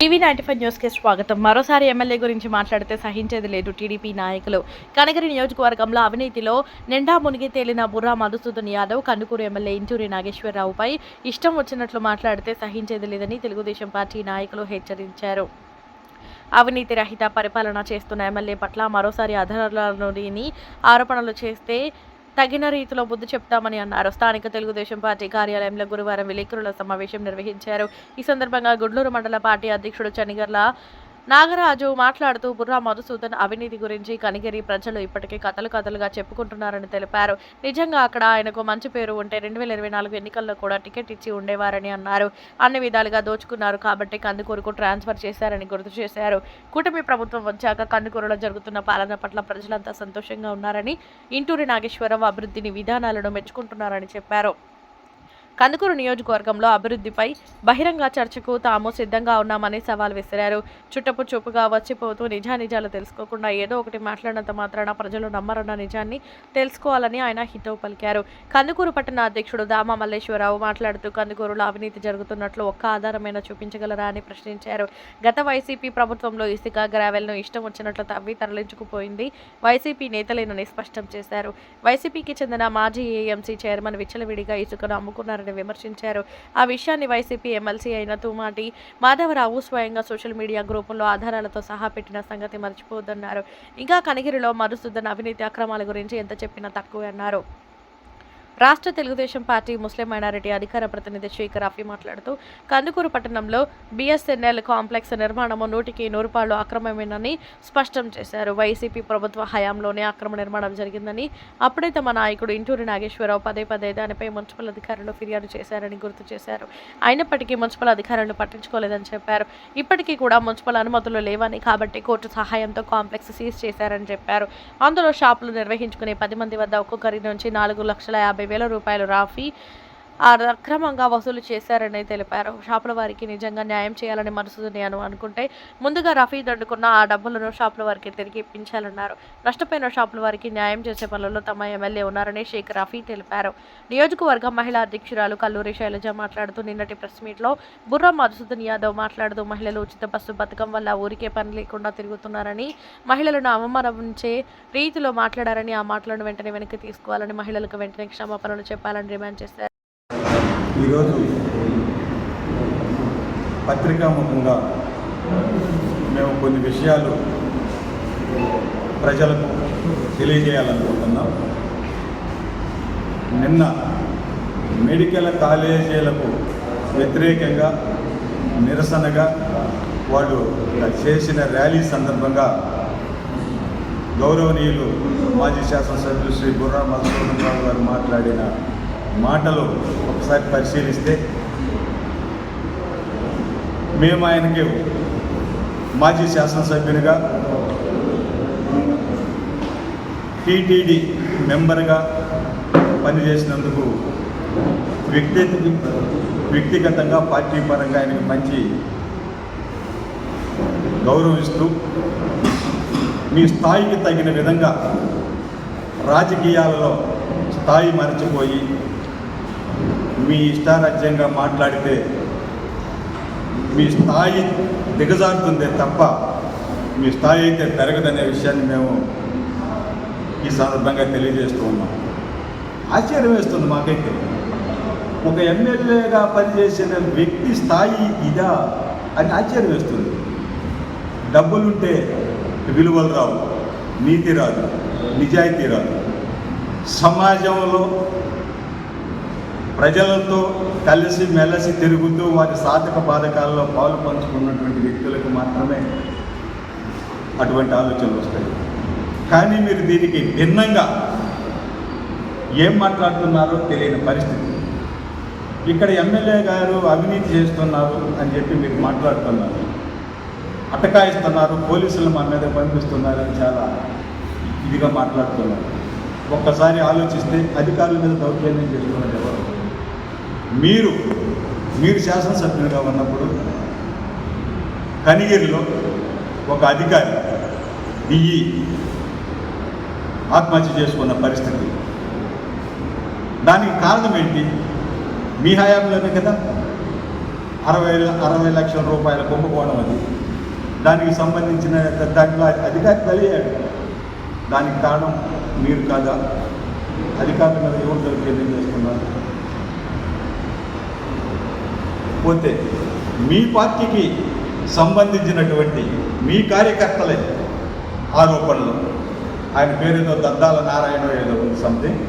TV ninety five న్యూస్కి స్వాగతం. మరోసారి ఎమ్మెల్యే గురించి మాట్లాడితే సహించేది లేదు టీడీపీ నాయకులు. కనగిరి నియోజకవర్గంలో అవినీతిలో నిండా మునిగి తేలిన బుర్రా మధుసూదన్ యాదవ్ కందుకూరు ఎమ్మెల్యే ఇంటూరి నాగేశ్వరరావుపై ఇష్టం వచ్చినట్లు మాట్లాడితే సహించేది లేదని తెలుగుదేశం పార్టీ నాయకులు హెచ్చరించారు. అవినీతి రహిత పరిపాలన చేస్తున్న ఎమ్మెల్యే పట్ల మరోసారి అధరాలని ఆరోపణలు చేస్తే తగిన రీతిలో బుద్ధి చెప్తామని అన్నారు. స్థానిక తెలుగుదేశం పార్టీ కార్యాలయంలో గురువారం విలేకరుల సమావేశం నిర్వహించారు. ఈ సందర్భంగా గుడ్లూరు మండల పార్టీ అధ్యక్షుడు చనిగర్ల నాగరాజు మాట్లాడుతూ బుర్రా మధుసూదన్ అవినీతి గురించి కనిగిరి ప్రజలు ఇప్పటికే కథలు కథలుగా చెప్పుకుంటున్నారని తెలిపారు. నిజంగా అక్కడ ఆయనకు మంచి పేరు ఉంటే రెండు వేల ఇరవై నాలుగు ఎన్నికల్లో కూడా టికెట్ ఇచ్చి ఉండేవారని అన్నారు. అన్ని విధాలుగా దోచుకున్నారు కాబట్టి కందుకూరుకు ట్రాన్స్ఫర్ చేశారని గుర్తు చేశారు. కూటమి ప్రభుత్వం వచ్చాక కందుకూరులో జరుగుతున్న పాలన పట్ల ప్రజలంతా సంతోషంగా ఉన్నారని ఇంటూరి నాగేశ్వరరావు అభివృద్ధిని విధానాలను మెచ్చుకుంటున్నారని చెప్పారు. కందుకూరు నియోజకవర్గంలో అభివృద్ధిపై బహిరంగ చర్చకు తాము సిద్ధంగా ఉన్నామని సవాల్ విసిరారు. చుట్టపు చూపుగా వచ్చిపోతూ నిజానిజాలు తెలుసుకోకుండా ఏదో ఒకటి మాట్లాడినంత మాత్రాన ప్రజలు నమ్మరన్న నిజాన్ని తెలుసుకోవాలని ఆయన హితవు పలికారు. కందుకూరు పట్టణ అధ్యక్షుడు దామా మల్లేశ్వరరావు మాట్లాడుతూ కందుకూరులో అవినీతి జరుగుతున్నట్లు ఒక్క ఆధారమైన చూపించగలరా అని ప్రశ్నించారు. గత వైసీపీ ప్రభుత్వంలో ఇసుక గ్రావెల్ను ఇష్టం వచ్చినట్లు తవ్వి తరలించుకుపోయింది వైసీపీ నేతలేనని స్పష్టం చేశారు. వైసీపీకి చెందిన మాజీ ఏఎంసీ చైర్మన్ విచ్చలవిడిగా ఇసుకను అమ్ముకున్నారని విమర్శించారు. ఆ విషయాన్ని వైసీపీ ఎమ్మెల్సీ అయిన తుమాటి మాధవరావు స్వయంగా సోషల్ మీడియా గ్రూపుల్లో ఆధారాలతో సహా పెట్టిన సంగతి మర్చిపోవద్దన్నారు ఇంకా కనిగిరిలో మరుస్తున్న అవినీతి అక్రమాల గురించి ఎంత చెప్పినా తక్కువే అన్నారు. రాష్ట్ర తెలుగుదేశం పార్టీ ముస్లిం మైనారిటీ అధికార ప్రతినిధి శేఖర్ రఫీ మాట్లాడుతూ కందుకూరు పట్టణంలో బీఎస్ఎన్ఎల్ కాంప్లెక్స్ నిర్మాణము నూటికి నూరు పాళ్ళు అక్రమమేనని స్పష్టం చేశారు. వైసీపీ ప్రభుత్వ హయాంలోనే అక్రమ నిర్మాణం జరిగిందని అప్పుడే తమ నాయకుడు ఇంటూరి నాగేశ్వరరావు పదే పదే దానిపై మున్సిపల్ అధికారులు ఫిర్యాదు చేశారని గుర్తు చేశారు. అయినప్పటికీ మున్సిపల్ అధికారులు పట్టించుకోలేదని చెప్పారు. ఇప్పటికీ కూడా మున్సిపల్ అనుమతులు లేవని కాబట్టి కోర్టు సహాయంతో కాంప్లెక్స్ సీజ్ చేశారని చెప్పారు. అందులో షాపులు నిర్వహించుకునే పది మంది వద్ద ఒక్కొక్కరి నుంచి నాలుగు లక్షల యాభై వేల రూపాయలు. రాఫీ అక్రమంగా వసూలు చేశారని తెలిపారు. షాపుల వారికి నిజంగా న్యాయం చేయాలని మనసు నేను అనుకుంటే ముందుగా రఫీ దండుకున్న ఆ డబ్బులను షాపుల వారికి తిరిగి ఇప్పించాలన్నారు. నష్టపోయిన షాపుల వారికి న్యాయం చేసే పనుల్లో తమ ఎమ్మెల్యే ఉన్నారని షేక్ రఫీ తెలిపారు. నియోజకవర్గ మహిళా అధ్యక్షురాలు కల్లూరి శైలజ మాట్లాడుతూ నిన్నటి ప్రెస్ మీట్లో బుర్రా మధుసూదన్ యాదవ్ మాట్లాడుతూ మహిళలు ఉచిత బస్సు పథకం వల్ల ఊరికే పని లేకుండా తిరుగుతున్నారని మహిళలను అవమానించే రీతిలో మాట్లాడారని ఆ మాటలను వెంటనే వెనక్కి తీసుకోవాలని మహిళలకు వెంటనే క్షమాపణలు చెప్పాలని డిమాండ్ చేశారు. ఈరోజు పత్రికాముఖంగా మేము కొన్ని విషయాలు ప్రజలకు తెలియజేయాలనుకుంటున్నాం. నిన్న మెడికల్ కాలేజీలకు వ్యతిరేకంగా నిరసనగా వాళ్ళు చేసిన ర్యాలీ సందర్భంగా గౌరవనీయులు మాజీ శాసనసభ్యులు శ్రీ గుర్రా మధుసూదన్ రావు గారు మాట్లాడిన మాటలు ఒకసారి పరిశీలిస్తే మేము ఆయనకి మాజీ శాసనసభ్యునిగా టీటీడీ మెంబర్గా పనిచేసినందుకు వ్యక్తి వ్యక్తిగతంగా పార్టీ పరంగా ఆయనకి మంచి గౌరవిస్తూ మీ స్థాయికి తగిన విధంగా రాజకీయాలలో స్థాయి మరచిపోయి మీ ఇష్టారాజ్యంగా మాట్లాడితే మీ స్థాయి దిగజారుతుందే తప్ప మీ స్థాయి అయితే పెరగదనే విషయాన్ని మేము ఈ సందర్భంగా తెలియజేస్తూ ఉన్నాం. ఆశ్చర్యం వేస్తుంది మాకైతే. ఒక ఎమ్మెల్యేగా పనిచేసిన వ్యక్తి స్థాయి ఇదా అని ఆశ్చర్యం వేస్తుంది. డబ్బులుంటే విలువలు రావు నీతి రాదు నిజాయితీ రాదు. సమాజంలో ప్రజలతో కలిసి మెలసి తిరుగుతూ వారి సాధక బాధకాల్లో పాలు పంచుకున్నటువంటి వ్యక్తులకు మాత్రమే అటువంటి ఆలోచనలు వస్తాయి. కానీ మీరు దీనికి భిన్నంగా ఏం మాట్లాడుతున్నారో తెలియని పరిస్థితి. ఇక్కడ ఎమ్మెల్యే గారు అవినీతి చేస్తున్నారు అని చెప్పి మీరు మాట్లాడుతున్నారు. అటకాయిస్తున్నారు పోలీసులు మా మీద అని చాలా ఇదిగా మాట్లాడుతున్నారు. ఒక్కసారి ఆలోచిస్తే అధికారుల మీద దౌర్జన్యం చేస్తున్నారు. మీరు మీరు శాసనసభ్యులుగా ఉన్నప్పుడు కనిగిరిలో ఒక అధికారి దియ్యి ఆత్మహత్య చేసుకున్న పరిస్థితి. దానికి కారణం ఏంటి? మీ హయాంలోనే కదా. అరవై అరవై లక్షల రూపాయల కుంభకోణం అది. దానికి సంబంధించిన దాంట్లో అధికారి తెలియాడు. దానికి కారణం మీరు కాదా? అధికారుల మీద ఎవరు దొరికి చేస్తున్నారు పోతే మీ పార్టీకి సంబంధించినటువంటి మీ కార్యకర్తలే ఆరోపణలు. ఆయన పేరుతో దద్దాల నారాయణ ఏదో ఉంది సంథింగ్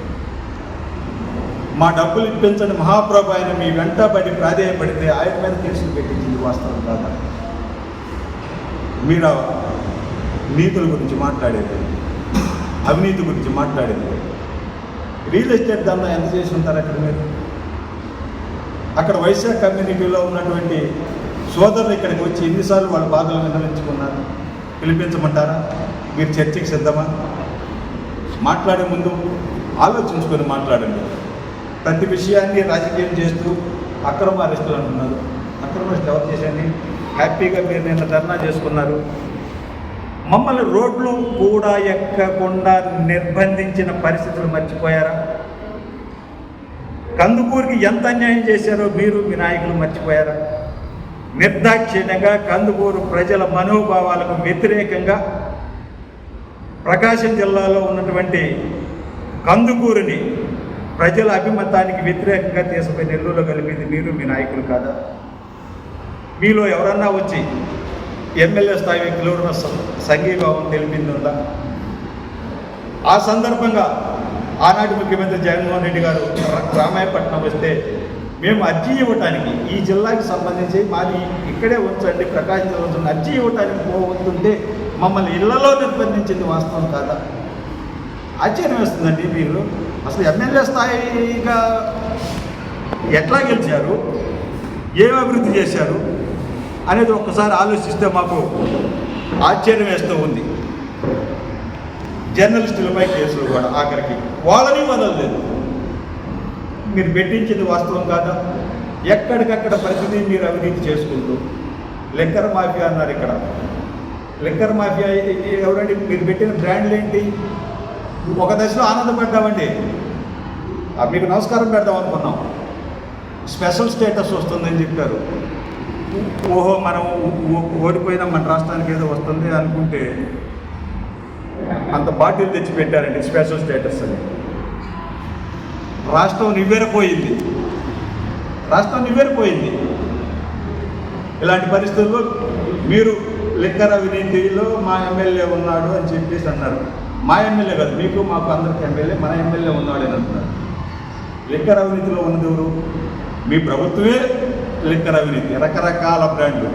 మా డబ్బులు ఇప్పించండి మహాప్రభు ఆయన మీ వెంట పడి ప్రాధేయపడితే ఆయన మీద కేసులు పెట్టించింది వాస్తవం కాదా? మీరు నీతుల గురించి మాట్లాడేది? అవినీతి గురించి మాట్లాడేది? రియల్ ఎస్టేట్ దాన్ని ఎంత చేసి ఉంటారు అక్కడ మీరు? అక్కడ వైశాఖ కమ్యూనిటీలో ఉన్నటువంటి సోదరులు ఇక్కడికి వచ్చి ఎన్నిసార్లు వాళ్ళ బాధలు నిర్ణయించుకున్నారు పిలిపించమంటారా? మీరు చర్చకి సిద్ధమా? మాట్లాడే ముందు ఆలోచించుకొని మాట్లాడండి. ప్రతి విషయాన్ని రాజకీయం చేస్తూ అక్రమ అరెస్టులు అంటున్నారు అక్రమ అరెస్టులు ఎవరు చేశారని హ్యాపీగా మీరు నిన్న ధర్నా చేసుకున్నారు. మమ్మల్ని రోడ్లు కూడా ఎక్కకుండా నిర్బంధించిన పరిస్థితులు మర్చిపోయారా? కందుకూరికి ఎంత అన్యాయం చేశారో మీరు మీ నాయకులు మర్చిపోయారా? నిర్దాక్షిణ్యంగా కందుకూరు ప్రజల మనోభావాలకు వ్యతిరేకంగా ప్రకాశం జిల్లాలో ఉన్నటువంటి కందుకూరుని ప్రజల అభిమతానికి వ్యతిరేకంగా తీసుకుపోయి నెల్లూరులో కలిపింది మీరు మీ నాయకులు కాదా? మీలో ఎవరన్నా వచ్చి ఎమ్మెల్యే స్థాయి వ్యక్తులు సంఘీభావం తెలిపింది ఉందా? ఆ సందర్భంగా ఆనాటి ముఖ్యమంత్రి జగన్మోహన్ రెడ్డి గారు రామాయపట్నం వస్తే మేము అర్జీ ఇవ్వటానికి ఈ జిల్లాకి సంబంధించి మాది ఇక్కడే ఉంచండి ప్రకాశం జిల్లా ఉంచండి. అర్జీ ఇవ్వటానికి పోతుంటే మమ్మల్ని ఇళ్ళలో నిర్బంధించింది వాస్తవం కాదా? ఆశ్చర్యం వేస్తుందండి మీరు అసలు ఎమ్మెల్యే స్థాయిగా ఎట్లా గెలిచారు? ఏం అభివృద్ధి చేశారు? అనేది ఒక్కసారి ఆలోచిస్తే మాకు ఆశ్చర్యం వేస్తూ ఉంది. జర్నలిస్టులపై కేసులు కూడా ఆఖరికి వాళ్ళని వదలలేదు. మీరు పెట్టించింది వాస్తవం కాదా? ఎక్కడికక్కడ ప్రతిదీ మీరు అవినీతి చేసుకుంటూ లిక్కర్ మాఫియా అన్నారు ఇక్కడ. లిక్కర్ మాఫియా ఎవరండి? మీరు పెట్టిన బ్రాండ్లు ఏంటి? ఒక దశలో ఆనందపడ్డామండి మీకు నమస్కారం పెడదాం అనుకున్నాం. స్పెషల్ స్టేటస్ వస్తుందని చెప్పారు. ఓహో మనం ఓడిపోయినా మన రాష్ట్రానికి ఏదో వస్తుంది అనుకుంటే అంత బాటిల్ తెచ్చి పెట్టారండి స్పెషల్ స్టేటస్ అని రాష్ట్రం నివ్వెరపోయింది. రాష్ట్రం నివ్వెరపోయింది. ఇలాంటి పరిస్థితుల్లో మీరు లిక్కర్ అవినీతిలో మా ఎమ్మెల్యే ఉన్నాడు అని చెప్పేసి అన్నారు. మా ఎమ్మెల్యే కాదు మీకు మాకు అందరికి ఎమ్మెల్యే మన ఎమ్మెల్యే ఉన్నాడు అని అంటున్నారు. లిక్కర్ అవినీతిలో ఉన్నది ఎవరు? మీ ప్రభుత్వమే లిక్కర్ అవినీతి రకరకాల బ్రాండ్లు.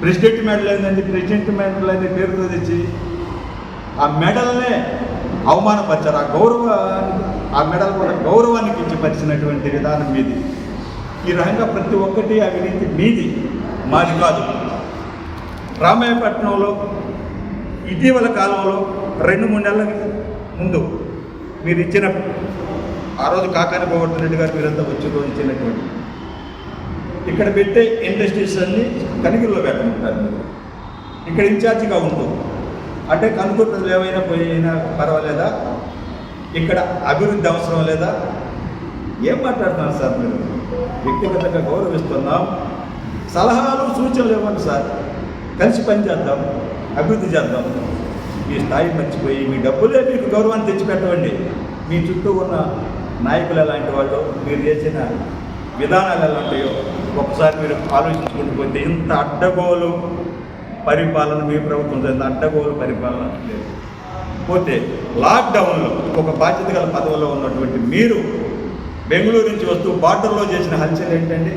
ప్రెసిడెంట్ మెడల్ ఏంటంటే ప్రెసిడెంట్ మెడల్ అనే పేరుతో తెచ్చి ఆ మెడల్నే అవమానపరిచారు. ఆ గౌరవాన్ని ఆ మెడల్ కూడా గౌరవాన్ని కించపరిచినటువంటి విధానం మీది. ఈ రకంగా ప్రతి ఒక్కటి అవినీతి మీది. మాది కాదు. రామాయపట్నంలో ఇటీవల కాలంలో రెండు మూడు నెలల ముందు మీరు ఇచ్చిన ఆ రోజు కాకాని గోవర్ధన్ రెడ్డి గారు మీరంతా వచ్చి రోజు ఇచ్చినటువంటి ఇక్కడ పెట్టే ఇండస్ట్రీస్ అన్ని కనిగిరిలో పెట్టమంటారు ఇక్కడ ఇన్ఛార్జిగా ఉంటుంది అంటే కనుకూరు ప్రజలు ఏమైనా పోయినా పర్వాలేదా? ఇక్కడ అభివృద్ధి అవసరం లేదా? ఏం మాట్లాడుతున్నారు సార్ మీరు? వ్యక్తిగతంగా గౌరవిస్తున్నాం. సలహాలు సూచనలు ఇవ్వండి సార్. కలిసి పనిచేద్దాం అభివృద్ధి చేద్దాం. మీ స్థాయి మర్చిపోయి మీ డబ్బులే మీకు గౌరవాన్ని తెచ్చిపెట్టవండి. మీ చుట్టూ ఉన్న నాయకులు ఎలాంటి వాళ్ళు మీరు చేసిన విధానాలు ఎలా ఉంటాయో ఒకసారి మీరు ఆలోచించుకుంటూ పోతే ఇంత అడ్డగోలు పరిపాలన మీ ప్రభుత్వం ఇంత అడ్డగోలు పరిపాలన లేదు. పోతే లాక్డౌన్లో ఒక బాధ్యత గల పదవిలో ఉన్నటువంటి మీరు బెంగళూరు నుంచి వస్తూ బార్డర్లో చేసిన హల్చల్ ఏంటండి?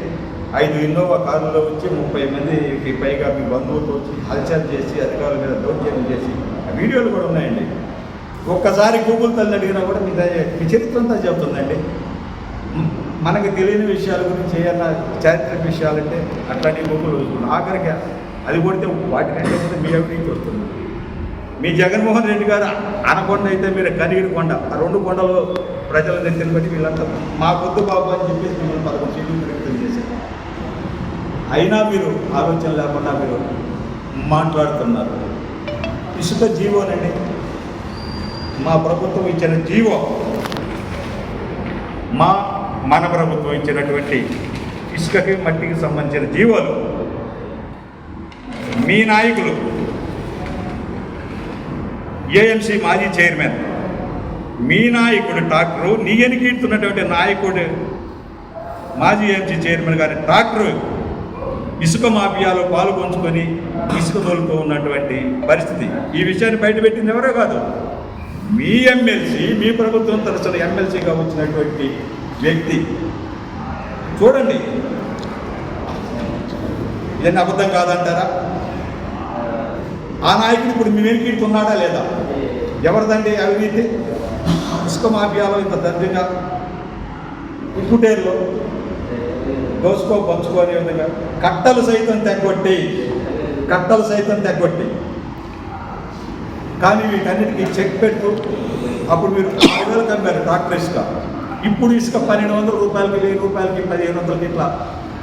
ఐదు ఇన్నోవా కారులో వచ్చి ముప్పై మందికి పైగా మీ బంధువులతో వచ్చి హల్చల్ చేసి అధికారుల మీద దౌర్జన్యం చేసి ఆ వీడియోలు కూడా ఉన్నాయండి. ఒక్కసారి గూగుల్ తల్లి అడిగినా కూడా మీ మీ చరిత్ర అంతా చెబుతుందండి. మనకు మనకి తెలియని విషయాల గురించి ఏమన్నా చారిత్రక విషయాలంటే అట్లాంటి గూగుల్ చూసుకున్నాం ఆఖరికి అది కొడితే వాటికంటే కూడా మీ అవినీతి వస్తుంది. మీ జగన్మోహన్ రెడ్డి గారు అనకొండ అయితే మీరు కనిగిరి కొండ ఆ రెండు కొండలు ప్రజల నెత్తిని బట్టి వీళ్ళంతా మా పొద్దు బాబు అని చెప్పేసి మిమ్మల్ని పదకొండు సీట్లు వ్యక్తం చేశారు. అయినా మీరు ఆలోచన లేకుండా మీరు మాట్లాడుతున్నారు. ఇసుక జీవోనండి మా ప్రభుత్వం ఇచ్చిన జీవో మా మన ప్రభుత్వం ఇచ్చినటువంటి ఇసుకకి మట్టికి సంబంధించిన జీవోలు మీ నాయకులు ఏఎంసీ మాజీ చైర్మన్ మీ నాయకుడు డాక్టరు నీ ఎనికీడుతున్నటువంటి నాయకుడు మాజీ ఏఎంసీ చైర్మన్ గారి డాక్టరు ఇసుక మాఫియాలో పాల్గొంచుకొని ఇసుక తోలుతూ ఉన్నటువంటి పరిస్థితి. ఈ విషయాన్ని బయటపెట్టింది ఎవరో కాదు. మీ ఎమ్మెల్సీ మీ ప్రభుత్వం తరచున ఎమ్మెల్సీగా వచ్చినటువంటి వ్యక్తి. చూడండి. ఇవన్నీ అబద్ధం కాదంటారా? ఆ నాయకుడు ఇప్పుడు మీ వెనుకీడుతున్నాడా లేదా? ఎవరిదండి అవినీతి? ఇసుక మాఫియాలో ఇంత దర్జంగా ఉప్పుటేరులో దోసుకో పంచుకోని విధంగా కట్టలు సైతం తెగొట్టి కట్టలు సైతం తెగొట్టి కానీ వీటన్నిటికీ చెక్ పెట్టు అప్పుడు మీరు ఆరు వేలకు అమ్మారు డాక్టర్ ఇసుక. ఇప్పుడు ఇసుక పన్నెండు వందల రూపాయలకి వెయ్యి రూపాయలకి పదిహేను వందలకి ఇట్లా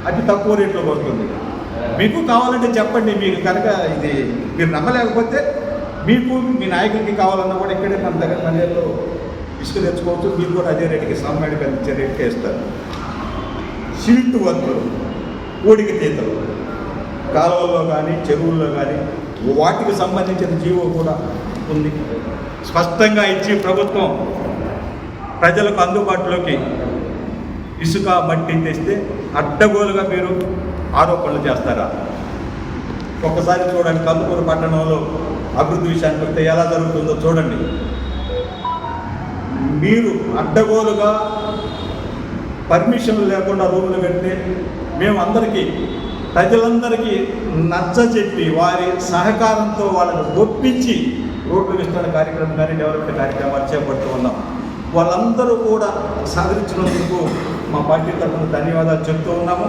అతి తక్కువ రేట్లో పడుతుంది మీకు కావాలంటే చెప్పండి మీకు కనుక ఇది మీరు నమ్మలేకపోతే మీకు మీ నాయకుడికి కావాలన్నా కూడా ఇక్కడే మన దగ్గర పనిలో ఇసుక తెచ్చుకోవచ్చు. మీరు కూడా అదే రేటుకి సమ్మాడి పెంచే రేటుకి వేస్తారు సిల్ట్ వర్క్లు ఊడికి తీతలు కాలువల్లో కానీ చెరువుల్లో కానీ వాటికి సంబంధించిన జీవో కూడా ఉంది. స్పష్టంగా ఇచ్చి ప్రభుత్వం ప్రజలకు అందుబాటులోకి ఇసుక మట్టి తెస్తే అడ్డగోలుగా మీరు ఆరోపణలు చేస్తారా? ఒక్కసారి చూడండి కందుకూరు పట్టణంలో అభివృద్ధి విషయానికి వస్తే ఎలా జరుగుతుందో చూడండి. మీరు అడ్డగోలుగా పర్మిషన్లు లేకుండా రూములు పెడితే మేము అందరికీ ప్రజలందరికీ నచ్చ చెప్పి వారి సహకారంతో వాళ్ళని ఒప్పించి రోడ్లు విస్తరణ కార్యక్రమం కానీ డెవలప్మెంట్ కార్యక్రమాలు చేపడుతూ ఉన్నాం. వాళ్ళందరూ కూడా సహకరించినందుకు మా పార్టీ తరఫున ధన్యవాదాలు చెప్తూ ఉన్నాము.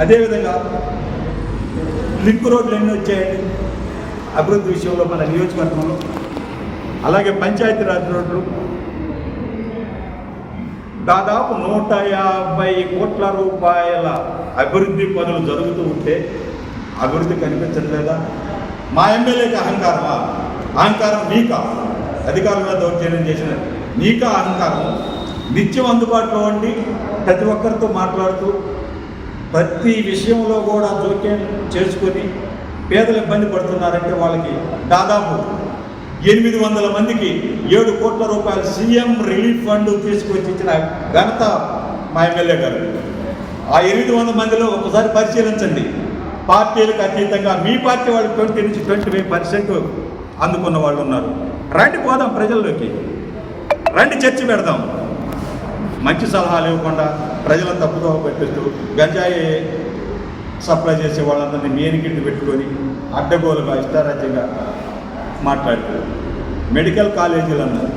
అదేవిధంగా లింక్ రోడ్లు ఎన్ని వచ్చాయండి? అభివృద్ధి విషయంలో మన నియోజకవర్గంలో. అలాగే పంచాయతీరాజ్ రోడ్లు. దాదాపు నూట యాభై కోట్ల రూపాయల అభివృద్ధి పనులు జరుగుతూ ఉంటే అభివృద్ధి కనిపించట్లేదా మా ఎమ్మెల్యేకి అహంకారమా? అహంకారం మీకా? అధికారుల దౌర్జన్యం చేసిన మీకా అహంకారం? నిత్యం అందుబాటులో ఉండి ప్రతి ఒక్కరితో మాట్లాడుతూ ప్రతి విషయంలో కూడా జోక్యం చేసుకొని పేదలు ఇబ్బంది పడుతున్నారంటే వాళ్ళకి దాదాపు ఎనిమిది వందల మందికి ఏడు కోట్ల రూపాయల సీఎం రిలీఫ్ ఫండ్ తీసుకొచ్చి ఇచ్చిన ఘనత మా ఎమ్మెల్యే గారు. ఆ ఎనిమిది వందల మందిలో ఒకసారి పరిశీలించండి. పార్టీలకు అతీతంగా మీ పార్టీ వాళ్ళు ట్వంటీ నుంచి ట్వంటీ ఫైవ్ పర్సెంట్ అందుకున్న వాళ్ళు ఉన్నారు. రండి పోదాం ప్రజల్లోకి. రండి చర్చ పెడదాం. మంచి సలహాలు ఇవ్వకుండా ప్రజలను తప్పుదో పెట్టిస్తూ గంజాయి సప్లై చేసే వాళ్ళందరినీ మేనికిట్టు పెట్టుకొని అడ్డగోలుగా ఇష్టారాజ్యంగా మాట్లాడుతారు మెడికల్ కాలేజీలు అన్నారు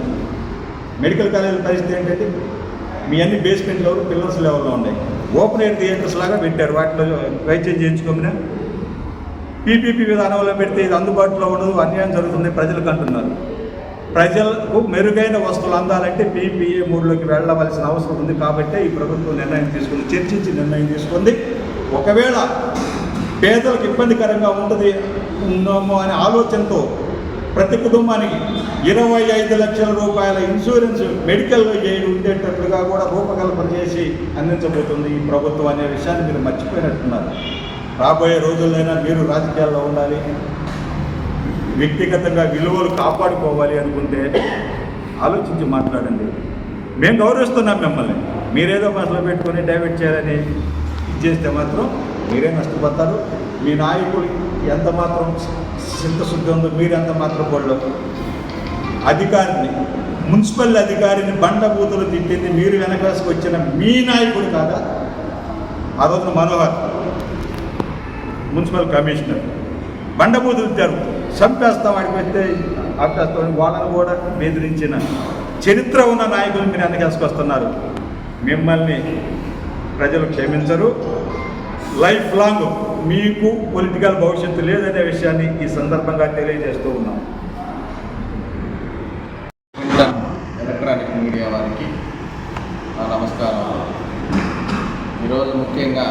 మెడికల్ కాలేజీల పరిస్థితి ఏంటంటే మీ అన్ని బేస్మెంట్ లెవెల్ పిల్లర్స్ లెవెల్లో ఉన్నాయి. ఓపెన్ ఎయిర్ థియేటర్స్ లాగా పెట్టారు. వాటిలో వైద్యం చేయించుకోమని. పీపీపీ విధానంలో పెడితే ఇది అందుబాటులో ఉండదు. అన్యాయం జరుగుతుంది. ప్రజలకు అంటున్నారు. ప్రజలకు మెరుగైన వస్తువులు అందాలంటే పీపీఏ మూడులోకి వెళ్ళవలసిన అవసరం ఉంది కాబట్టి ఈ ప్రభుత్వం నిర్ణయం తీసుకుంది చర్చించి నిర్ణయం తీసుకుంది. ఒకవేళ పేదలకు ఇబ్బందికరంగా ఉంటుంది ఉందేమో అనే ఆలోచనతో ప్రతి కుటుంబానికి ఇరవై ఐదు లక్షల రూపాయల ఇన్సూరెన్స్ మెడికల్ ఎయిడ్ ఉండేటట్లుగా కూడా రూపకల్పన చేసి అందించబోతుంది ఈ ప్రభుత్వం అనే విషయాన్ని మీరు మర్చిపోయినట్టున్నారు. రాబోయే రోజుల్లోనైనా మీరు రాజకీయాల్లో ఉండాలి. వ్యక్తిగతంగా విలువలు కాపాడుకోవాలి అనుకుంటే ఆలోచించి మాట్లాడండి. మేము గౌరవిస్తున్నాం మిమ్మల్ని. మీరేదో మనసులో పెట్టుకొని డైవర్ట్ చేయాలని ఇచ్చేస్తే మాత్రం మీరే నష్టపోతారు. మీ నాయకుడు ఎంత మాత్రం చిత్తశుద్ధి ఉందో మీరు ఎంత మాత్రం వాళ్ళు అధికారిని మున్సిపల్ అధికారిని బండబూతులు తిట్టింది మీరు వెనకాల్సి వచ్చిన మీ నాయకుడు కాదా? ఆ రోజున మనోహర్ మున్సిపల్ కమిషనర్ బండబూతులు తిట్టారు. చంపేస్తాం వాడికి వస్తే ఆపేస్తామని వాళ్ళని కూడా బెదిరించిన చరిత్ర ఉన్న నాయకులు మీరు వెనకేసుకొస్తున్నారు మిమ్మల్ని ప్రజలు క్షమించరు. లైఫ్ లాంగ్ మీకు పొలిటికల్ భవిష్యత్తు లేదనే విషయాన్ని ఈ సందర్భంగా తెలియజేస్తూ ఉన్నాం. ఎలక్ట్రానిక్ మీడియా వారికి నమస్కారం. ఈరోజు ముఖ్యంగా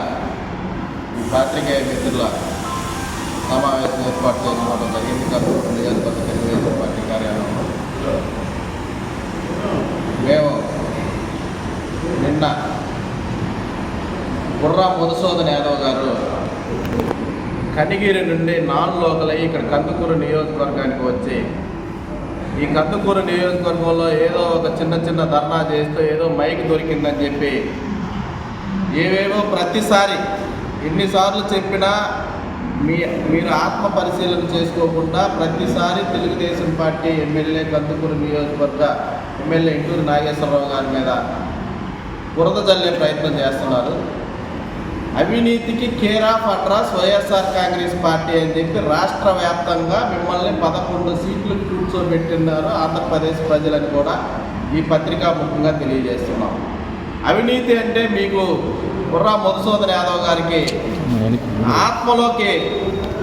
ఈ పాత్రికేయ మిత్రుల సమావేశం ఏర్పాటు చేసుకోవడం జరిగింది కర్నూలు నియోజకవర్గ తెలుగుదేశం పార్టీ కార్యాలయంలో మేము నిన్న బుర్రా మధుసూదన్ యాదవ్ గారు కనిగిరి నుండి నాన్ లోకలై ఇక్కడ కందుకూరు నియోజకవర్గానికి వచ్చి ఈ కందుకూరు నియోజకవర్గంలో ఏదో ఒక చిన్న చిన్న ధర్నా చేస్తూ ఏదో మైక్ దొరికిందని చెప్పి ఏవేవో ప్రతిసారి ఎన్నిసార్లు చెప్పినా మీ మీరు ఆత్మ పరిశీలన చేసుకోకుండా ప్రతిసారి తెలుగుదేశం పార్టీ ఎమ్మెల్యే కందుకూరు నియోజకవర్గ ఎమ్మెల్యే ఇంటూరు నాగేశ్వరరావు గారి మీద బురద జల్లే ప్రయత్నం చేస్తున్నారు. అవినీతికి care of address YSR Congress party అని చెప్పి రాష్ట్ర వ్యాప్తంగా మిమ్మల్ని పదకొండు సీట్లు కూర్చోబెట్టినారు ఆంధ్రప్రదేశ్ ప్రజలను కూడా ఈ పత్రికా ముఖ్యంగా తెలియజేస్తున్నాం. అవినీతి అంటే మీకు బుర్రా మధుసూదన్ యాదవ్ గారికి ఆత్మలోకి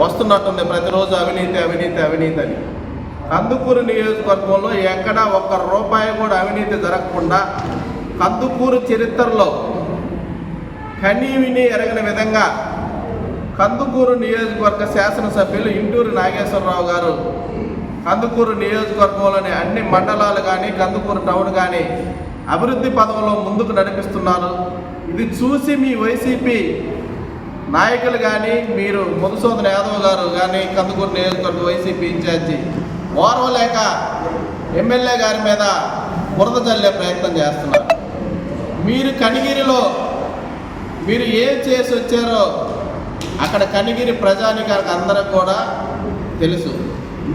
వస్తున్నట్టుంది ప్రతిరోజు అవినీతి అవినీతి అవినీతి అని. కందుకూరు నియోజకవర్గంలో ఎక్కడ ఒక్క రూపాయి కూడా అవినీతి జరగకుండా కందుకూరు చరిత్రలో కనీవిని ఎరగిన ఎరగని విధంగా కందుకూరు నియోజకవర్గ శాసనసభ్యులు ఇంటూరు నాగేశ్వరరావు గారు కందుకూరు నియోజకవర్గంలోని అన్ని మండలాలు కానీ కందుకూరు టౌన్ కానీ అభివృద్ధి పదంలో ముందుకు నడిపిస్తున్నారు. ఇది చూసి మీ వైసీపీ నాయకులు కానీ మీరు మధుసూదన్ యాదవ్ గారు కానీ కందుకూరు నియోజకవర్గ వైసీపీ ఇన్ఛార్జి ఓర్వలేక ఎమ్మెల్యే గారి మీద బురద చల్లే ప్రయత్నం చేస్తున్నారు. మీరు కనిగిరిలో మీరు ఏం చేసి వచ్చారో అక్కడ కనిగిరి ప్రజానికానికి అందరికి కూడా తెలుసు.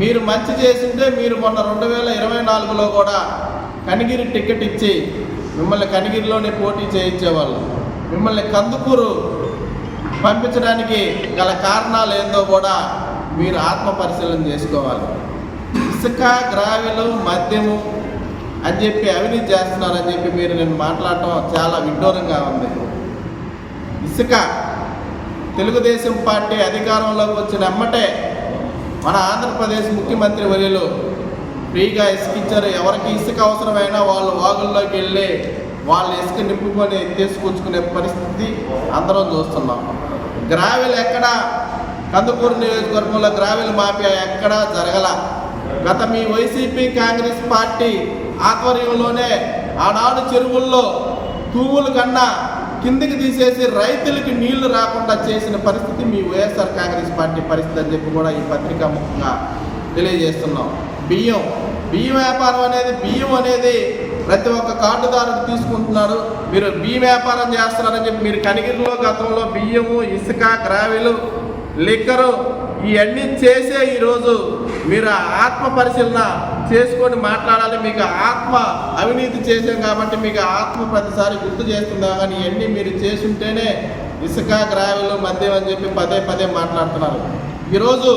మీరు మంచి చేసిందే మీరు మొన్న రెండు వేల ఇరవై నాలుగులో కూడా కనిగిరి టికెట్ ఇచ్చి మిమ్మల్ని కనిగిరిలోనే పోటీ చేయించేవాళ్ళు. మిమ్మల్ని కందుకూరు పంపించడానికి గల కారణాలు ఏందో కూడా మీరు ఆత్మ పరిశీలన చేసుకోవాలి. ఇసుక గ్రావెలు మద్యము అని చెప్పి అవినీతి చేస్తున్నారని చెప్పి మీరు నేను మాట్లాడటం చాలా విడ్డూరంగా ఉంది. ఇసుక తెలుగుదేశం పార్టీ అధికారంలోకి వచ్చిన అమ్మటే మన ఆంధ్రప్రదేశ్ ముఖ్యమంత్రి వర్యులు ఫ్రీగా ఇసుక ఇచ్చారు ఎవరికి ఇసుక అవసరమైనా వాళ్ళు వాగుల్లోకి వెళ్ళి వాళ్ళు ఇసుక నింపుకొని తీసుకొచ్చుకునే పరిస్థితి అందరం చూస్తున్నాం. గ్రావెల్ ఎక్కడ? కందుకూరు నియోజకవర్గంలో గ్రావెల్ మాఫియా ఎక్కడా జరగల? గత మీ వైసీపీ కాంగ్రెస్ పార్టీ ఆధ్వర్యంలోనే ఆనాడు చెరువుల్లో తూములు కన్నా కిందికి తీసేసి రైతులకి నీళ్ళు రాకుండా చేసిన పరిస్థితి మీ వైఎస్ఆర్ కాంగ్రెస్ పార్టీ పరిస్థితి అని చెప్పి కూడా ఈ పత్రికా ముఖ్యంగా తెలియజేస్తున్నాం. బియ్యం బియ్యం వ్యాపారం అనేది బియ్యం అనేది ప్రతి ఒక్క కార్డుదారుడు తీసుకుంటున్నారు మీరు బియ్యం వ్యాపారం చేస్తున్నారని చెప్పి మీరు కనిగిరిలో గతంలో బియ్యము ఇసుక గ్రావెలు లిక్కరు ఇవన్నీ చేసే ఈరోజు మీరు ఆత్మ పరిశీలన చేసుకొని మాట్లాడాలి. మీకు ఆత్మ అవినీతి చేసాం కాబట్టి మీకు ఆత్మ ప్రతిసారి గుర్తు చేస్తుందా కానీ ఇవన్నీ మీరు చేసుంటేనే ఇసుక గ్రావెలు మద్యం అని చెప్పి పదే పదే మాట్లాడుతున్నారు. ఈరోజు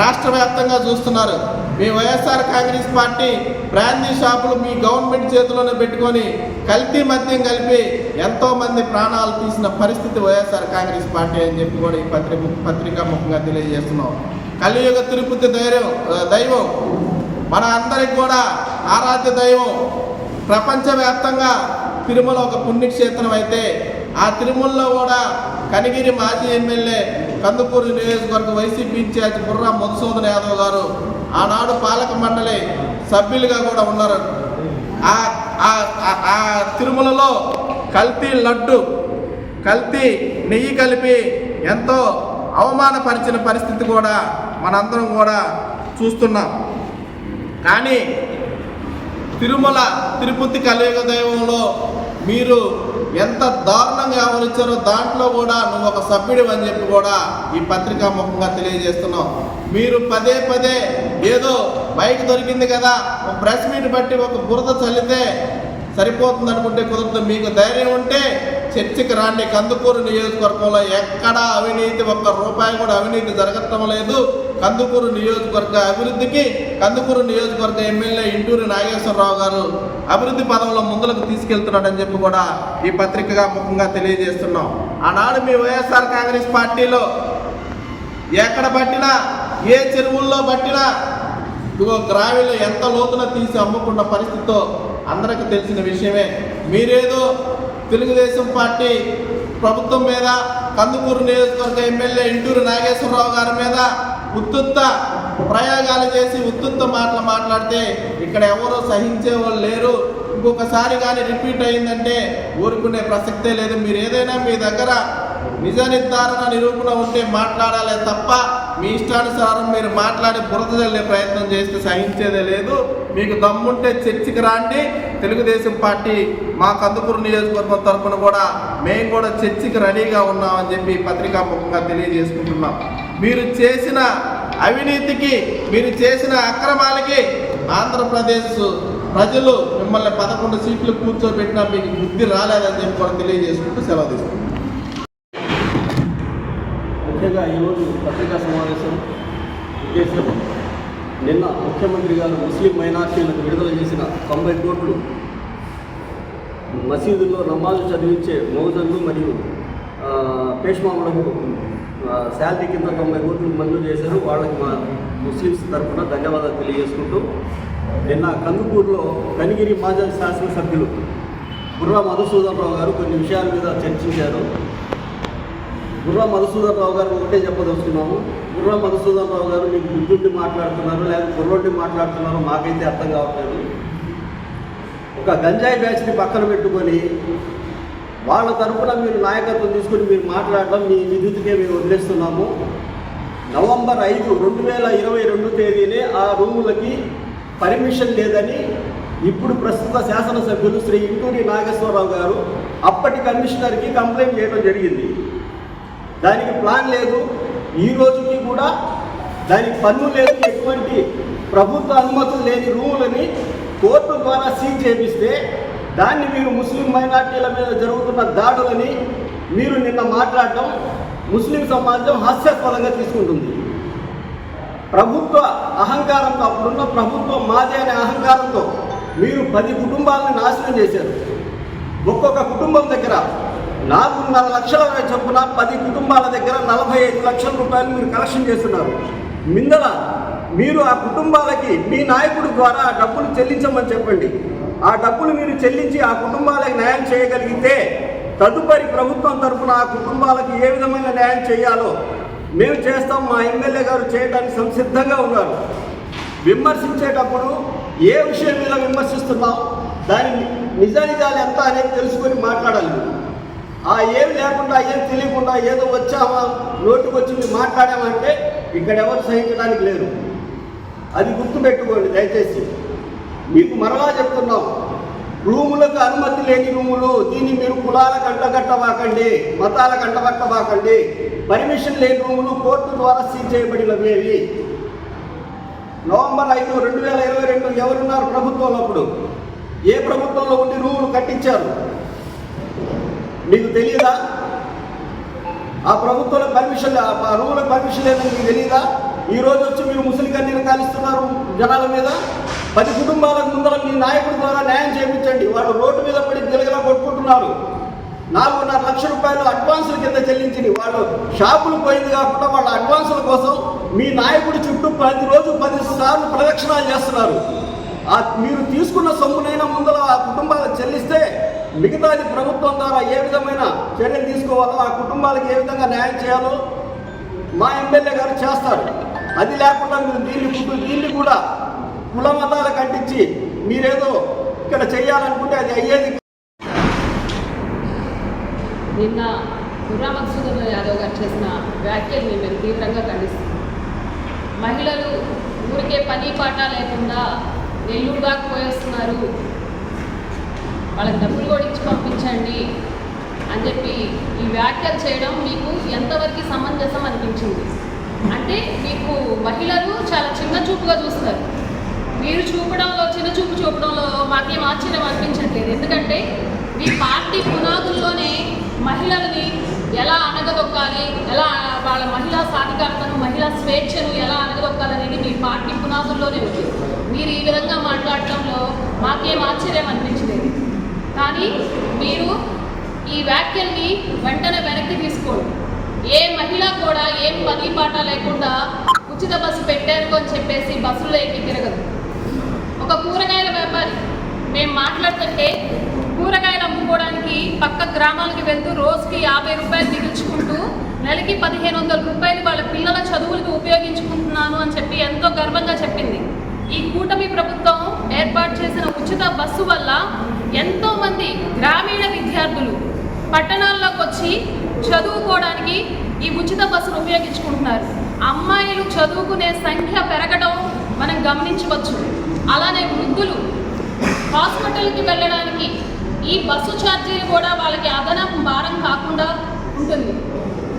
రాష్ట్ర వ్యాప్తంగా చూస్తున్నారు. మీ వైఎస్ఆర్ కాంగ్రెస్ పార్టీ బ్రాందీ షాపులు మీ గవర్నమెంట్ చేతిలోనే పెట్టుకొని కల్తీ మద్యం కలిపి ఎంతోమంది ప్రాణాలు తీసిన పరిస్థితి వైఎస్ఆర్ కాంగ్రెస్ పార్టీ అని చెప్పి కూడా ఈ పత్రిక పత్రికా ముఖంగా తెలియజేస్తున్నాం. కలియుగ తిరుపతి ధైర్యం దైవం మన అందరికి కూడా ఆరాధ్య దైవం ప్రపంచవ్యాప్తంగా తిరుమల ఒక పుణ్యక్షేత్రం అయితే ఆ తిరుమలలో కూడా కనిగిరి మాజీ ఎమ్మెల్యే కందుకూరు నియోజకవర్గ వైసీపీ ఇన్ఛార్జ్ బుర్రా మధుసూదన్ యాదవ్ గారు ఆనాడు పాలక మండలి సభ్యులుగా కూడా ఉన్నారు ఆ ఆ- తిరుమలలో కల్తీ లడ్డు కల్తీ నెయ్యి కలిపి ఎంతో అవమానపరిచిన పరిస్థితి కూడా మనందరం కూడా చూస్తున్నాం. కానీ తిరుమల తిరుపతి కలియుగ దైవంలో మీరు ఎంత దారుణంగా వ్యవహరించారో దాంట్లో కూడా నువ్వు ఒక సభ్యుడు అని చెప్పి కూడా ఈ పత్రికా ముఖంగా తెలియజేస్తున్నావు. మీరు పదే పదే ఏదో బైక్ దొరికింది కదా ఒక ప్రెస్ మీట్ బట్టి ఒక బురద చల్లితే సరిపోతుంది అనుకుంటే కుదరదు. మీకు ధైర్యం ఉంటే చర్చికి రాండి. కందుకూరు నియోజకవర్గంలో ఎక్కడా అవినీతి ఒక్క రూపాయి కూడా అవినీతి జరగటం లేదు. కందుకూరు నియోజకవర్గ అభివృద్ధికి కందుకూరు నియోజకవర్గ ఎమ్మెల్యే ఇంటూరి నాగేశ్వరరావు గారు అభివృద్ధి పదంలో ముందులకు తీసుకెళ్తున్నాడని చెప్పి కూడా ఈ పత్రికగా ముఖంగా తెలియజేస్తున్నాం. ఆనాడు మీ వైఎస్ఆర్ కాంగ్రెస్ పార్టీలో ఎక్కడ పట్టినా ఏ చెరువుల్లో పట్టినా ఇదిగో గ్రావిలో ఎంత లోతున తీసి అమ్ముకున్న పరిస్థితితో అందరికీ తెలిసిన విషయమే. మీరేదో తెలుగుదేశం పార్టీ ప్రభుత్వం మీద కందుకూరు నియోజకవర్గ ఎమ్మెల్యే ఇంటూరు నాగేశ్వరరావు గారి మీద ఉత్తుత్త ప్రయోగాలు చేసి ఉత్తుత్త మాటలు మాట్లాడితే ఇక్కడ ఎవరో సహించే వాళ్ళు లేరు. ఇంకొకసారి కానీ రిపీట్ అయిందంటే ఊరుకునే ప్రసక్తే లేదు. మీరు ఏదైనా మీ దగ్గర నిజ నిర్ధారణ నిరూపణ ఉంటే మాట్లాడాలే తప్ప మీ ఇష్టానుసారం మీరు మాట్లాడి బురద చల్లే ప్రయత్నం చేస్తే సహించేదే లేదు. మీకు దమ్ముంటే చర్చికి రాండి. తెలుగుదేశం పార్టీ మా కందుకూరు నియోజకవర్గం తరఫున కూడా మేము కూడా చర్చికి రెడీగా ఉన్నామని చెప్పి పత్రికా ముఖంగా తెలియజేసుకుంటున్నాం. మీరు చేసిన అవినీతికి మీరు చేసిన అక్రమాలకి ఆంధ్రప్రదేశ్ ప్రజలు మిమ్మల్ని పదకొండు సీట్లు కూర్చోబెట్టినా మీకు బుద్ధి రాలేదని చెప్పి కూడా తెలియజేసుకుంటూ సెలవు తీసుకుంటాం ముఖ్యంగా ఈరోజు పత్రికా సమావేశం ఉద్దేశం నిన్న ముఖ్యమంత్రి గారు ముస్లిం మైనార్టీలకు విడుదల చేసిన తొంభై కోట్లు మసీదుల్లో నమాజు చదివించే మౌజన్లు మరియు పేష్మాములకు శాలరీ కింద తొంభై కోట్లు మంజూరు చేశారు. వాళ్ళకి మా ముస్లిమ్స్ తరఫున ధన్యవాదాలు తెలియజేసుకుంటూ నిన్న కందుకూరులో కనిగిరి మాజీ శాసనసభ్యులు బుర్రా మధుసూదనరావు గారు కొన్ని విషయాల మీద చర్చించారు. గుర్ర మధుసూదనరావు గారు ఒకటే చెప్పదలుచుకున్నాము. గుర్ర మధుసూదనరావు గారు మీకు బుద్ధుండి మాట్లాడుతున్నారు లేదా కుర్రోడ్డి మాట్లాడుతున్నారు మాకైతే అర్థం కావట్లేదు. ఒక గంజాయి బ్యాచ్ని పక్కన పెట్టుకొని వాళ్ళ తరపున మీరు నాయకత్వం తీసుకొని మీరు మాట్లాడడం మీ నిధుతికే మేము వదిలేస్తున్నాము. నవంబర్ ఐదు రెండు వేల ఇరవై రెండు తేదీనే ఆ రూములకి పర్మిషన్ లేదని ఇప్పుడు ప్రస్తుత శాసనసభ్యులు శ్రీ ఇంటూరి నాగేశ్వరరావు గారు అప్పటి కమిషనర్కి కంప్లైంట్ చేయడం జరిగింది. దానికి ప్లాన్ లేదు. ఈ రోజుకి కూడా దానికి పన్ను లేదు. ఎటువంటి ప్రభుత్వ అనుమతులు లేని రూములని కోర్టు ద్వారా సీజ్ చేపిస్తే దాన్ని మీరు ముస్లిం మైనార్టీల మీద జరుగుతున్న దాడులని మీరు నిన్న మాట్లాడటం ముస్లిం సమాజం హాస్యాస్పదంగా తీసుకుంటుంది. ప్రభుత్వ అహంకారంతో అప్పుడున్న ప్రభుత్వం మాదే అనే అహంకారంతో మీరు పది కుటుంబాలను నాశనం చేశారు. ఒక్కొక్క కుటుంబం దగ్గర నాలుగున్నర లక్షల చొప్పున పది కుటుంబాల దగ్గర నలభై ఐదు లక్షల రూపాయలు మీరు కలెక్షన్ చేస్తున్నారు. మిందల మీరు ఆ కుటుంబాలకి మీ నాయకుడి ద్వారా డబ్బులు చెల్లించమని చెప్పండి. ఆ డబ్బులు మీరు చెల్లించి ఆ కుటుంబాలకు న్యాయం చేయగలిగితే తదుపరి ప్రభుత్వం తరఫున ఆ కుటుంబాలకు ఏ విధమైన న్యాయం చేయాలో మేము చేస్తాం. మా ఎమ్మెల్యే గారు చేయడానికి సంసిద్ధంగా ఉన్నారు. విమర్శించేటప్పుడు ఏ విషయం మీద విమర్శిస్తున్నాం? దాని నిజానిజాలు ఎంత అనేది తెలుసుకొని మాట్లాడాలి ఆ ఏం లేకుండా ఏం తెలియకుండా ఏదో వచ్చామా నోటికి వచ్చింది మాట్లాడామంటే ఇక్కడ ఎవరు సహించడానికి లేరు. అది గుర్తుపెట్టుకోండి దయచేసి. మీకు మరలా చెప్తున్నాం. రూములకు అనుమతి లేని రూములు దీన్ని మీరు కులాల కంటగట్టబాకండి మతాల కంటగట్టబాకండి. పర్మిషన్ లేని రూములు కోర్టు ద్వారా సీజ్ చేయబడినవేవి నవంబర్ ఐదు రెండు వేల ఇరవై రెండు ఎవరున్నారు ప్రభుత్వంలో అప్పుడు? ఏ ప్రభుత్వంలో ఉండి రూములు కట్టించారు? మీకు తెలియదా ఆ ప్రభుత్వంలో పర్మిషన్ ఆ రూములకు పర్మిషన్ లేదని మీకు తెలియదా ఈ రోజు వచ్చి మీరు ముసలి కన్నీరు కాలిస్తున్నారు జనాల మీద? పది కుటుంబాలకు ముందర మీ నాయకుడి ద్వారా న్యాయం చేయించండి. వాళ్ళు రోడ్డు మీద పడి గిలగలా కొట్టుకుంటున్నారు. నాలుగున్నర లక్ష రూపాయలు అడ్వాన్సుల కింద చెల్లించింది. వాళ్ళు షాపులు పోయింది కాకుండా వాళ్ళ అడ్వాన్సుల కోసం మీ నాయకుడి చుట్టూ ప్రతి రోజు పది సార్లు ప్రదక్షిణాలు చేస్తున్నారు. ఆ మీరు తీసుకున్న సొమ్మునైనా ముందర ఆ కుటుంబాలకు చెల్లిస్తే మిగతాది ప్రభుత్వం ద్వారా ఏ విధమైన చర్యలు తీసుకోవాలో ఆ కుటుంబాలకు ఏ విధంగా న్యాయం చేయాలో మా ఎమ్మెల్యే గారు చేస్తారు. అది లేకుండా మీరు దీన్ని దీన్ని కూడా కుల మతాలకు అంటించి మీరేదో ఇక్కడ చేయాలనుకుంటే అది అయ్యేది నిన్న బుర్రా మధుసూదన్ యాదవ్ గారు చేసిన వ్యాఖ్యల్ని మేము తీవ్రంగా ఖండిస్తున్నాం మహిళలు ఊరికే పని పాట లేకుండా నెల్లూరు దాకా పోయేస్తున్నారు. వాళ్ళకి డబ్బులు కూడా ఇచ్చి పంపించండి అని చెప్పి ఈ వ్యాఖ్యలు చేయడం మీకు ఎంతవరకు సమంజసం అనిపించింది? అంటే మీకు మహిళలు చాలా చిన్న చూపుగా చూస్తారు మీరు చూపడంలో చిన్న చూపు చూపడంలో మాకేం ఆశ్చర్యం అనిపించట్లేదు. ఎందుకంటే మీ పార్టీ పునాదుల్లోనే మహిళలని ఎలా అణగదొక్కాలి ఎలా వాళ్ళ మహిళా సాధికారతను మహిళా స్వేచ్ఛను ఎలా అణగదొక్కాలనేది మీ పార్టీ పునాదుల్లోనే ఉంది. మీరు ఈ విధంగా మాట్లాడటంలో మాకేం ఆశ్చర్యం అనిపించలేదు. కానీ మీరు ఈ వ్యాఖ్యల్ని వెంటనే వెనక్కి తీసుకోండి. ఏ మహిళ కూడా ఏం పని పాట లేకుండా ఉచిత బస్సు పెట్టారు అని చెప్పేసి బస్సులో ఎక్కి తిరగదు. ఒక కూరగాయల వ్యాపారి. మేము మాట్లాడుతుంటే కూరగాయలు అమ్ముకోవడానికి పక్క గ్రామాలకి వెళ్తూ రోజుకి యాభై రూపాయలు మిగిల్చుకుంటూ నెలకి పదిహేను వందల రూపాయలు వాళ్ళ పిల్లల చదువులకు ఉపయోగించుకుంటున్నాను అని చెప్పి ఎంతో గర్వంగా చెప్పింది. ఈ కూటమి ప్రభుత్వం ఏర్పాటు చేసిన ఉచిత బస్సు వల్ల ఎంతోమంది గ్రామీణ విద్యార్థులు పట్టణాల్లోకి వచ్చి చదువుకోవడానికి ఈ ఉచిత బస్సును ఉపయోగించుకుంటున్నారు. అమ్మాయిలు చదువుకునే సంఖ్య పెరగడం మనం గమనించవచ్చు. అలానే వృద్ధులు హాస్పిటల్కి వెళ్ళడానికి ఈ బస్సు ఛార్జీలు కూడా వాళ్ళకి అదనపు భారం కాకుండా ఉంటుంది.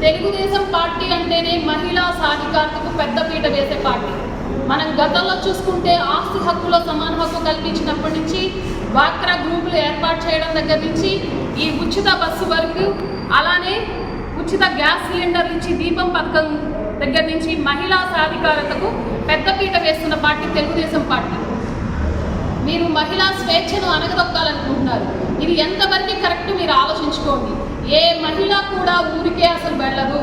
తెలుగుదేశం పార్టీ అంటేనే మహిళా సాధికారతకు పెద్దపీట వేసే పార్టీ. మనం గతంలో చూసుకుంటే ఆస్తి హక్కులో సమాన హక్కు కల్పించినప్పటి నుంచి వాక్రా గ్రూపులు ఏర్పాటు చేయడం దగ్గర నుంచి ఈ ఉచిత బస్సు వరకు అలానే ఉచిత గ్యాస్ సిలిండర్ నుంచి దీపం పథకం దగ్గర నుంచి మహిళా సాధికారతకు పెద్దపీట వేస్తున్న పార్టీ తెలుగుదేశం పార్టీ. మీరు మహిళా స్వేచ్ఛను అనగదొక్కాలనుకుంటున్నారు ఇది ఎంతవరకు కరెక్ట్ మీరు ఆలోచించుకోండి. ఏ మహిళ కూడా ఊరికే అసలు వెళ్ళదు.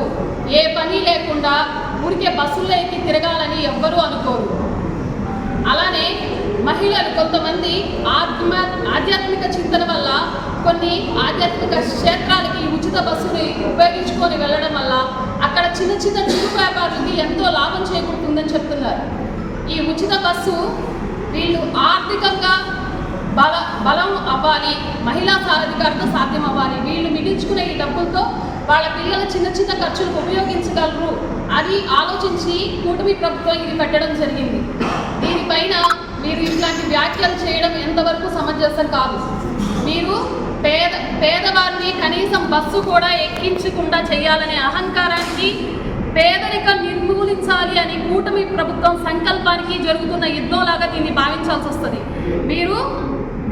ఏ పని లేకుండా ఊరికే బస్సుల్లో ఎక్కి తిరగాలని ఎవ్వరూ అనుకోరు. అలానే మహిళలు కొంతమంది ఆత్మ ఆధ్యాత్మిక చింతన వల్ల కొన్ని ఆధ్యాత్మిక క్షేత్రాలకి ఉచిత బస్సుని ఉపయోగించుకొని వెళ్ళడం వల్ల అక్కడ చిన్న చిన్న చిరు వ్యాపారులకి ఎంతో లాభం చేకూరుతుందని చెప్తున్నారు. ఈ ఉచిత బస్సు వీళ్ళు ఆర్థికంగా బల బలం అవ్వాలి మహిళా సాధికారత సాధ్యం అవ్వాలి. వీళ్ళు మిగిల్చుకునే ఈ డబ్బులతో వాళ్ళ పిల్లల చిన్న చిన్న ఖర్చులకు ఉపయోగించగలరు అది ఆలోచించి కూటమి ప్రభుత్వం ఇది పెట్టడం జరిగింది. దీనిపైన మీరు ఇట్లాంటి వ్యాఖ్యలు చేయడం ఎంతవరకు సమంజసం కాదు. మీరు పేద పేదవారిని కనీసం బస్సు కూడా ఎక్కించకుండా చేయాలనే అహంకారానికి పేదరికం నిర్మూలించాలి అని కూటమి ప్రభుత్వం సంకల్పానికి జరుగుతున్న యుద్ధంలాగా దీన్ని భావించాల్సి వస్తుంది. మీరు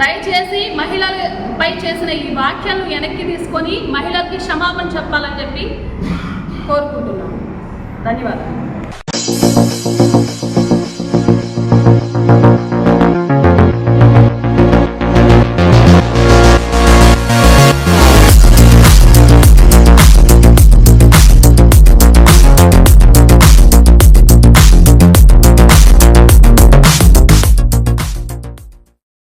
దయచేసి మహిళలపై చేసిన ఈ వ్యాఖ్యలను వెనక్కి తీసుకొని మహిళలకి క్షమాపణ చెప్పాలని చెప్పి కోరుకుంటున్నాను. ధన్యవాదాలు.